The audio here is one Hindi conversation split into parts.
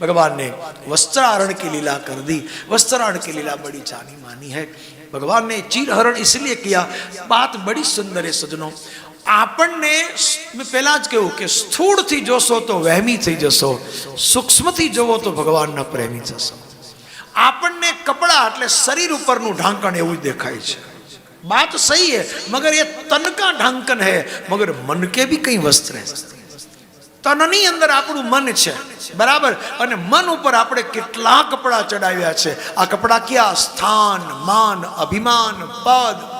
भगवान ने वस्त्राहरण की लीला कर दी वस्त्राहरण की लीला बड़ी जानी मानी है भगवान ने चीर हरण इसलिए किया बात बड़ी सुंदर है सजनो આપણને મેં પહેલા જ કહ્યું કે સ્થૂળથી જોશો તો વહેમી થઈ જશો સૂક્ષ્મથી જોવો તો ભગવાનના પ્રેમી થશો આપણને કપડા એટલે શરીર ઉપરનું ઢાંકણ એવું જ દેખાય છે बात सही है मगर ये तन का ढांकन है मगर मन के भी कई वस्त्र है તનની અંદર આપણું મન છે. બરાબર? અને મન ઉપર આપણે કેટલા કપડાં ચડાવ્યા છે. આ કપડાં ક્યાં? સ્થાન, માન, અભિમાન, પદ.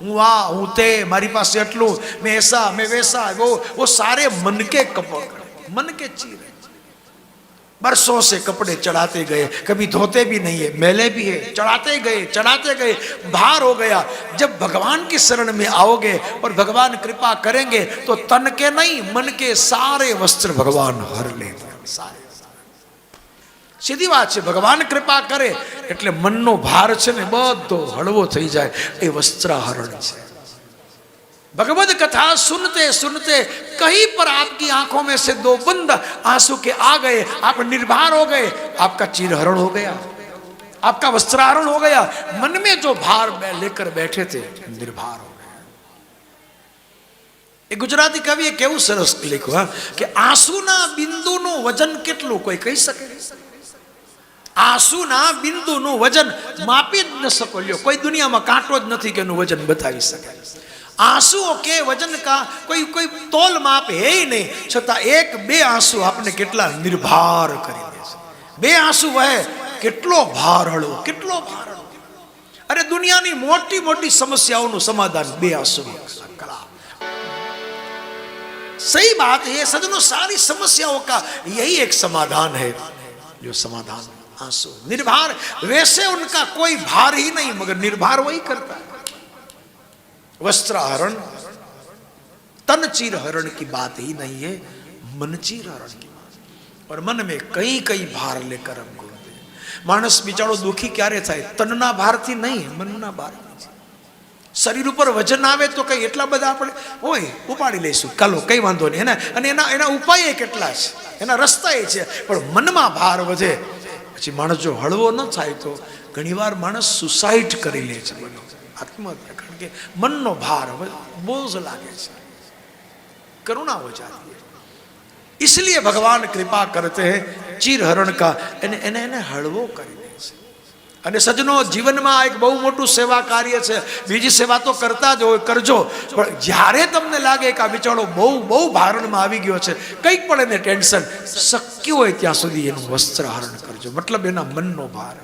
હું આ, હું તે, મારી પાસે એટલું મેં એસા, મેં વેસા. વો સારે મન કે કપડ મન કે ચીર. बरसों से कपड़े चढ़ाते गए कभी धोते भी नहीं है मैले भी है चढ़ाते गए चढ़ाते गए भार हो गया जब भगवान की शरण में आओगे और भगवान कृपा करेंगे तो तन के नहीं मन के सारे वस्त्र भगवान हर लेते हैं, सारे સીધી વાત છે ભગવાન કૃપા કરે એટલે મનનો ભાર છે ને બધો હળવો થઈ જાય એ વસ્ત્રાહરણ છે भगवत कथा सुनते सुनते कहीं पर आपकी आंखों में से दो बंद आंसू के आ गए आप निर्भर हो गए आपका चीरहरण हो गया आपका वस्त्राहरण हो गया मन में जो भार में लेकर बैठे थे निर्भर हो गए એ ગુજરાતી કવિએ કેવું સરસ લખ્યું હા કે આંસુના બિંદુનું વજન કેટલું કોઈ કહી શકે આંસુના બિંદુનું વજન માપી જ ન શકો લ્યો કોઈ દુનિયામાં કાંટો જ નથી કે એનું વજન બતાવી શકે આંસુઓ કે વજન કા કોઈ કોઈ તોલ માપ હે ય નહીં છતાં એક બે આંસુ આપણે કેટલા નિર્ભાર કરી દે છે બે આંસુ વહે કેટલો ભાર હળવો કેટલો ભાર હળવો અરે દુનિયાની મોટી મોટી સમસ્યાઓનું સમાધાન બે આંસુ કલા सही बात है सजनों सारी समस्याओं का यही एक समाधान है जो समाधान आंसू निर्भर वैसे उनका कोई भार ही नहीं मगर निर्भर वही करता है वस्त्राहरण तन चीर हरण की बात ही नहीं है मन चीर हरण की बात और मन में कई कई भार लेकर हम घूमते हैं માણસ બિચારો દુખી ક્યારે થાય તનના ભારથી નહીં મનના ભારથી શરીર ઉપર વજન આવે તો કઈ એટલા બધા આપણે હોય ઉપાડી લઈશું કાલો કઈ વાંધો નહીં એના અને એના એના ઉપાય કેટલા છે એના રસ્તા એ છે પણ મનમાં ભાર વધે પછી માણસ જો હળવો ન થાય તો ઘણીવાર માણસ સુસાઇડ કરી લે છે બધું આત્મહત્યા કારણ કે મનનો ભાર હવે જ લાગે છે. કરુણા હો જાતી इसलिए ભગવાન કૃપા કરતે ચીર હરણ કા, એને એને એને હળવો કરી દે છે. અને સજનો જીવનમાં એક બહુ મોટું સેવા કાર્ય છે. બીજી સેવા તો કરતા જ હોય, કરજો. પણ જ્યારે તમને લાગે કે આ બિચારો બહુ બહુ ભારણમાં આવી ગયો છે, કંઈક પણ એને ટેન્શન, શક્ય હોય ત્યાં સુધી એનું વસ્ત્ર હરણ કરજો. મતલબ એના મનનો ભાર.